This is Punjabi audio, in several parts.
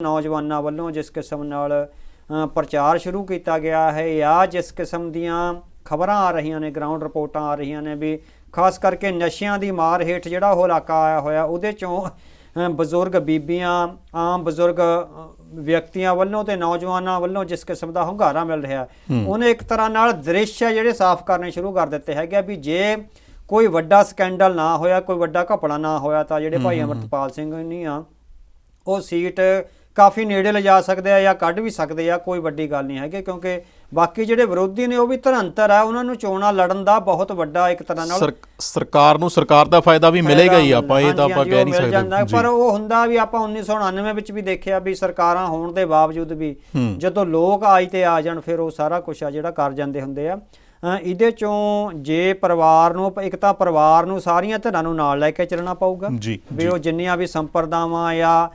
ਨੌਜਵਾਨਾਂ ਵੱਲੋਂ ਜਿਸ ਕਿਸਮ ਨਾਲ ਪ੍ਰਚਾਰ ਸ਼ੁਰੂ ਕੀਤਾ ਗਿਆ ਹੈ ਜਾਂ ਜਿਸ ਕਿਸਮ ਦੀਆਂ ਖਬਰਾਂ ਆ ਰਹੀਆਂ ਨੇ ਗਰਾਊਂਡ ਰਿਪੋਰਟਾਂ ਆ ਰਹੀਆਂ ਨੇ ਵੀ ਖਾਸ ਕਰਕੇ ਨਸ਼ਿਆਂ ਦੀ ਮਾਰ ਹੇਠ ਜਿਹੜਾ ਉਹ ਇਲਾਕਾ ਆਇਆ ਹੋਇਆ ਉਹਦੇ ਚੋਂ ਬਜ਼ੁਰਗ ਬੀਬੀਆਂ ਆਮ ਬਜ਼ੁਰਗ ਵਿਅਕਤੀਆਂ ਵੱਲੋਂ ਤੇ ਨੌਜਵਾਨਾਂ ਵੱਲੋਂ ਜਿਸ ਕਿਸਮ ਦਾ ਹੁੰਗਾਰਾ ਮਿਲ ਰਿਹਾ ਉਹਨੇ ਇੱਕ ਤਰ੍ਹਾਂ ਨਾਲ ਦ੍ਰਿਸ਼ ਹੈ ਜਿਹੜੇ ਸਾਫ਼ ਕਰਨੇ ਸ਼ੁਰੂ ਕਰ ਦਿੱਤੇ ਹੈਗੇ ਵੀ ਜੇ ਕੋਈ ਵੱਡਾ ਸਕੈਂਡਲ ਨਾ ਹੋਇਆ ਕੋਈ ਵੱਡਾ ਘਪਲਾ ਨਾ ਹੋਇਆ ਤਾਂ ਜਿਹੜੇ ਭਾਈ ਅਮਰਤਪਾਲ ਸਿੰਘ ਨਹੀਂ ਆ ਉਹ ਸੀਟ ਕਾਫੀ ਨੇੜੇ ਲਿਜਾ ਸਕਦੇ ਆ ਜਾਂ ਕੱਢ ਵੀ ਸਕਦੇ ਆ ਕੋਈ ਵੱਡੀ ਗੱਲ ਨਹੀਂ ਹੈਗੀ ਕਿਉਂਕਿ ਬਾਕੀ ਜਿਹੜੇ ਵਿਰੋਧੀ ਨੇ ਉਹ ਵੀ ਧਰੰਤਰ ਆ ਉਹਨਾਂ ਨੂੰ ਚੋਣਾਂ ਲੜਨ ਦਾ ਬਹੁਤ ਵੱਡਾ ਇੱਕ ਤਰ੍ਹਾਂ ਨਾਲ ਸਰ- ਸਰਕਾਰ ਨੂੰ ਸਰਕਾਰ ਦਾ ਫਾਇਦਾ ਵੀ ਮਿਲੇਗਾ ਹੀ ਆਪਾਂ ਇਹ ਤਾਂ ਆਪਾਂ ਕਹਿ ਨਹੀਂ ਸਕਦੇ। ਪਰ ਉਹ ਹੁੰਦਾ ਵੀ ਆਪਾਂ 1999 ਵਿੱਚ ਵੀ ਦੇਖਿਆ ਵੀ ਸਰਕਾਰਾਂ ਹੋਣ ਦੇ ਬਾਵਜੂਦ ਵੀ। ਜਦੋਂ ਲੋਕ ਆਈ ਤੇ ਆ ਜਾਣ ਫਿਰ ਉਹ ਸਾਰਾ ਕੁਝ ਆ ਜਿਹੜਾ ਕਰ ਜਾਂਦੇ ਹੁੰਦੇ ਆ। ਇਹਦੇ ਚੋਂ ਜੇ ਪਰਿਵਾਰ ਨੂੰ ਇੱਕ ਤਾਂ ਪਰਿਵਾਰ ਨੂੰ ਸਾਰੀਆਂ ਧਿਰਾਂ ਨੂੰ ਨਾਲ ਲੈ ਕੇ ਚੱਲਣਾ ਪਊਗਾ ਵੀ ਉਹ ਜਿੰਨੀਆਂ ਵੀ ਸੰਪਰਦਾਵਾਂ ਜਾਂ ਅ,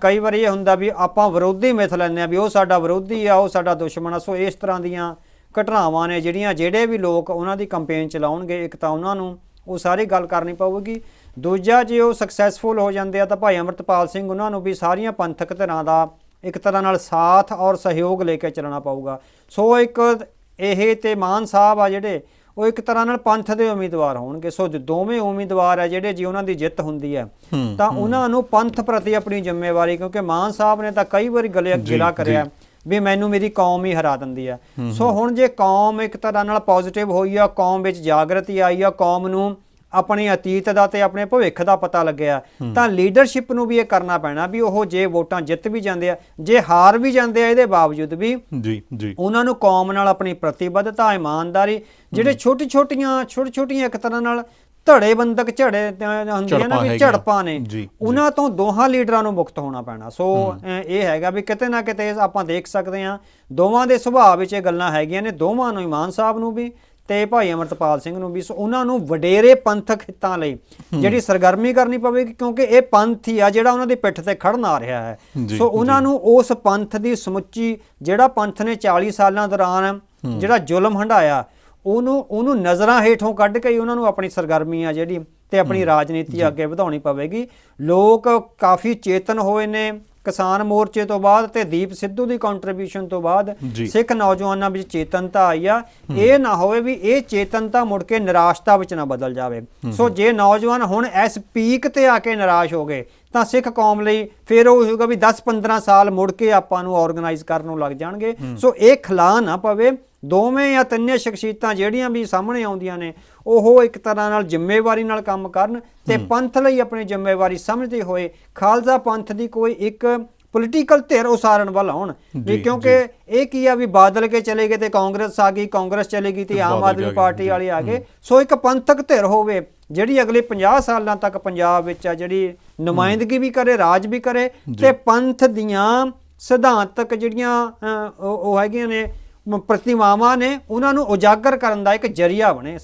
ਕਈ ਵਾਰੀ ਇਹ ਹੁੰਦਾ ਵੀ ਆਪਾਂ ਵਿਰੋਧੀ ਮਿਥ ਲੈਂਦੇ ਆ ਵੀ ਉਹ ਸਾਡਾ ਵਿਰੋਧੀ ਆ, ਉਹ ਸਾਡਾ ਦੁਸ਼ਮਣ ਆ। ਸੋ ਇਸ ਤਰ੍ਹਾਂ ਦੀਆਂ ਘਟਨਾਵਾਂ ਨੇ ਜਿਹੜੀਆਂ ਜਿਹੜੇ ਵੀ ਲੋਕ ਉਹਨਾਂ ਦੀ ਕੰਪੇਨ ਚਲਾਉਣਗੇ, ਇੱਕ ਤਾਂ ਉਹਨਾਂ ਨੂੰ ਉਹ ਸਾਰੀ ਗੱਲ ਕਰਨੀ ਪਊਗੀ। ਦੂਜਾ, ਜੇ ਉਹ ਸਕਸੈਸਫੁਲ ਹੋ ਜਾਂਦੇ ਆ ਤਾਂ ਭਾਈ ਅਮਰਤਪਾਲ ਸਿੰਘ ਉਹਨਾਂ ਨੂੰ ਵੀ ਸਾਰੀਆਂ ਪੰਥਕ ਧਿਰਾਂ ਦਾ ਇੱਕ ਤਰ੍ਹਾਂ ਨਾਲ ਸਾਥ ਔਰ ਸਹਿਯੋਗ ਲੈ ਕੇ ਚੱਲਣਾ ਪਊਗਾ। ਸੋ ਇੱਕ ਇਹ ਤੇ ਮਾਨ ਸਾਹਿਬ ਆ ਜਿਹੜੇ ਉਹ ਇੱਕ ਤਰ੍ਹਾਂ ਨਾਲ ਪੰਥ ਦੇ ਉਮੀਦਵਾਰ ਹੋਣਗੇ। ਸੋ ਦੋਵੇਂ ਉਮੀਦਵਾਰ ਆ ਜਿਹੜੇ ਜੇ ਉਹਨਾਂ ਦੀ ਜਿੱਤ ਹੁੰਦੀ ਹੈ ਹੂੰ, ਤਾਂ ਉਹਨਾਂ ਨੂੰ ਪੰਥ ਪ੍ਰਤੀ ਆਪਣੀ ਜ਼ਿੰਮੇਵਾਰੀ ਕਿਉਂਕਿ ਮਾਨ ਸਾਹਿਬ ਨੇ ਤਾਂ ਕਈ ਵਾਰੀ ਗਲੇ ਗਿਲਾ ਕਰਿਆ ਵੀ ਮੈਨੂੰ ਮੇਰੀ ਕੌਮ ਹੀ ਹਰਾ ਦਿੰਦੀ ਹੈ। ਸੋ ਹੁਣ ਜੇ ਕੌਮ ਇੱਕ ਤਰ੍ਹਾਂ ਨਾਲ ਪੋਜ਼ਿਟਿਵ ਹੋਈ ਆ ਕੌਮ ਵਿੱਚ ਜਾਗਰਤੀ ਆਈ ਆ ਕੌਮ ਨੂੰ ਆਪਣੇ ਅਤੀਤ ਦਾ ਤੇ ਆਪਣੇ ਭਵਿੱਖ ਦਾ ਪਤਾ ਲੱਗਿਆ। ਤਾਂ ਲੀਡਰਸ਼ਿਪ ਨੂੰ ਵੀ ਇਹ ਕਰਨਾ ਪੈਣਾ ਵੀ ਉਹ ਜੇ ਵੋਟਾਂ ਜਿੱਤ ਵੀ ਜਾਂਦੇ ਆ ਜੇ ਹਾਰ ਵੀ ਜਾਂਦੇ ਆ ਇਹਦੇ ਬਾਵਜੂਦ ਵੀ ਜੀ ਜੀ। ਉਹਨਾਂ ਨੂੰ ਕੌਮ ਨਾਲ ਆਪਣੀ ਪ੍ਰਤੀਬੱਧਤਾ ਇਮਾਨਦਾਰੀ ਜਿਹੜੇ ਛੋਟੀ ਛੋਟੀਆਂ ਛੋਟੀ ਛੋਟੀਆਂ ਇੱਕ ਤਰ੍ਹਾਂ ਨਾਲ ਧੜੇ ਬੰਦਕ ਝੜੇ ਹੁੰਦੀਆਂ ਨਾ ਵੀ। ਝੜਪਾਂ ਨੇ। ਉਹਨਾਂ ਤੋਂ ਦੋਹਾਂ ਲੀਡਰਾਂ ਨੂੰ ਮੁਕਤ ਹੋਣਾ ਪੈਣਾ। ਸੋ ਇਹ ਹੈਗਾ ਵੀ ਕਿਤੇ ਨਾ ਕਿਤੇ ਆਪਾਂ ਦੇਖ ਸਕਦੇ ਹਾਂ ਦੋਵਾਂ ਦੇ ਸੁਭਾਅ ਵਿੱਚ ਇਹ ਗੱਲਾਂ ਹੈਗੀਆਂ ਨੇ ਦੋਵਾਂ ਨੂੰ ਇਮਾਨ ਸਾਹਿਬ ਨੂੰ ਵੀ ਤੇ ਭਾਈ ਅਮਰਤਪਾਲ ਸਿੰਘ ਨੂੰ ਵੀ ਸੋ ਉਹਨਾਂ ਨੂੰ ਵਡੇਰੇ ਪੰਥਕ ਹਿੱਤਾਂ ਲਈ ਜਿਹੜੀ ਸਰਗਰਮੀ ਕਰਨੀ ਪਵੇਗੀ ਕਿਉਂਕਿ ਇਹ ਪੰਥ ਹੀ ਆ ਜਿਹੜਾ ਉਹਨਾਂ ਦੀ ਪਿੱਠ ਤੇ ਖੜਨ ਆ ਰਿਹਾ ਹੈ। ਸੋ ਉਹਨਾਂ ਨੂੰ ਉਸ ਪੰਥ ਦੀ ਸਮੁੱਚੀ ਜਿਹੜਾ ਪੰਥ ਨੇ 40 ਸਾਲਾਂ ਦੌਰਾਨ ਜਿਹੜਾ ਜ਼ੁਲਮ ਹੰਡਾਇਆ ਉਹਨੂੰ ਉਹਨੂੰ ਨਜ਼ਰਾਂ ਹੇਠੋਂ ਕੱਢ ਕੇ ਉਹਨਾਂ ਨੂੰ ਆਪਣੀ ਸਰਗਰਮੀ ਆ ਜਿਹੜੀ ਤੇ ਆਪਣੀ ਰਾਜਨੀਤੀ ਅੱਗੇ ਵਧਾਉਣੀ ਪਵੇਗੀ। ਲੋਕ ਕਾਫੀ ਚੇਤਨ ਹੋਏ ਨੇ। ਕਿਸਾਨ ਮੋਰਚੇ ਤੋਂ ਬਾਅਦ ਤੇ ਦੀਪ ਸਿੱਧੂ ਦੀ ਕੰਟਰੀਬਿਊਸ਼ਨ ਤੋਂ ਬਾਅਦ। ਸਿੱਖ ਨੌਜਵਾਨਾਂ ਵਿੱਚ ਚੇਤਨਤਾ ਆਈ ਆ। ਇਹ ਨਾ ਹੋਵੇ ਵੀ ਇਹ ਚੇਤਨਤਾ ਮੁੜ ਕੇ ਨਿਰਾਸ਼ਤਾ ਵਿੱਚ ਨਾ ਬਦਲ ਜਾਵੇ। ਸੋ ਜੇ ਨੌਜਵਾਨ ਹੁਣ ਇਸ ਪੀਕ ਤੇ ਆ ਕੇ ਨਿਰਾਸ਼ ਹੋ ਗਏ ਤਾਂ ਸਿੱਖ ਕੌਮ ਲਈ ਫਿਰ ਉਹ ਹੋਊਗਾ ਵੀ 10-15 ਸਾਲ ਮੁੜ ਕੇ ਆਪਾਂ ਨੂੰ ਆਰਗੇਨਾਈਜ਼ ਕਰਨ ਨੂੰ ਲੱਗ ਜਾਣਗੇ। ਸੋ ਇਹ ਖਲਾ ਨਾ ਪਵੇ। ਦੋਵੇਂ ਜਾਂ ਤਿੰਨੇ ਸ਼ਖਸੀਅਤਾਂ ਜਿਹੜੀਆਂ ਵੀ ਸਾਹਮਣੇ ਆਉਂਦੀਆਂ ਨੇ ਉਹ ਇੱਕ ਤਰ੍ਹਾਂ ਨਾਲ ਜ਼ਿੰਮੇਵਾਰੀ ਨਾਲ ਕੰਮ ਕਰਨ ਤੇ ਪੰਥ ਲਈ ਆਪਣੀ ਜ਼ਿੰਮੇਵਾਰੀ ਸਮਝਦੇ ਹੋਏ ਖਾਲਸਾ ਪੰਥ ਦੀ ਕੋਈ ਇੱਕ ਪੋਲੀਟੀਕਲ ਧਿਰ ਉਸਾਰਨ ਵੱਲ ਆਉਣ। ਵੀ ਕਿਉਂਕਿ ਇਹ ਕੀ ਆ ਵੀ ਬਾਦਲ ਕੇ ਚਲੇ ਗਏ ਤੇ ਕਾਂਗਰਸ ਆ ਗਈ ਕਾਂਗਰਸ ਚਲੇ ਗਈ ਤੇ ਆਮ ਆਦਮੀ ਪਾਰਟੀ ਵਾਲੇ ਆ ਗਏ। ਸੋ ਇੱਕ ਪੰਥਕ ਧਿਰ ਹੋਵੇ ਜਿਹੜੀ ਅਗਲੇ 50 ਸਾਲਾਂ ਤੱਕ ਪੰਜਾਬ ਵਿੱਚ ਆ ਜਿਹੜੀ ਨੁਮਾਇੰਦਗੀ ਵੀ ਕਰੇ ਰਾਜ ਵੀ ਕਰੇ ਤੇ ਪੰਥ ਦੀਆਂ ਸਿਧਾਂਤਕ ਜਿਹੜੀਆਂ ਉਹ ਹੈਗੀਆਂ ਨੇ ਪ੍ਰਤਿਮਾਵਾਂ ਨੇ ਉਹਨਾਂ ਨੂੰ ਉਜਾਗਰ ਕਰਨ ਦਾ ਇੱਕ ਜਰੀਆ ਬਣੇ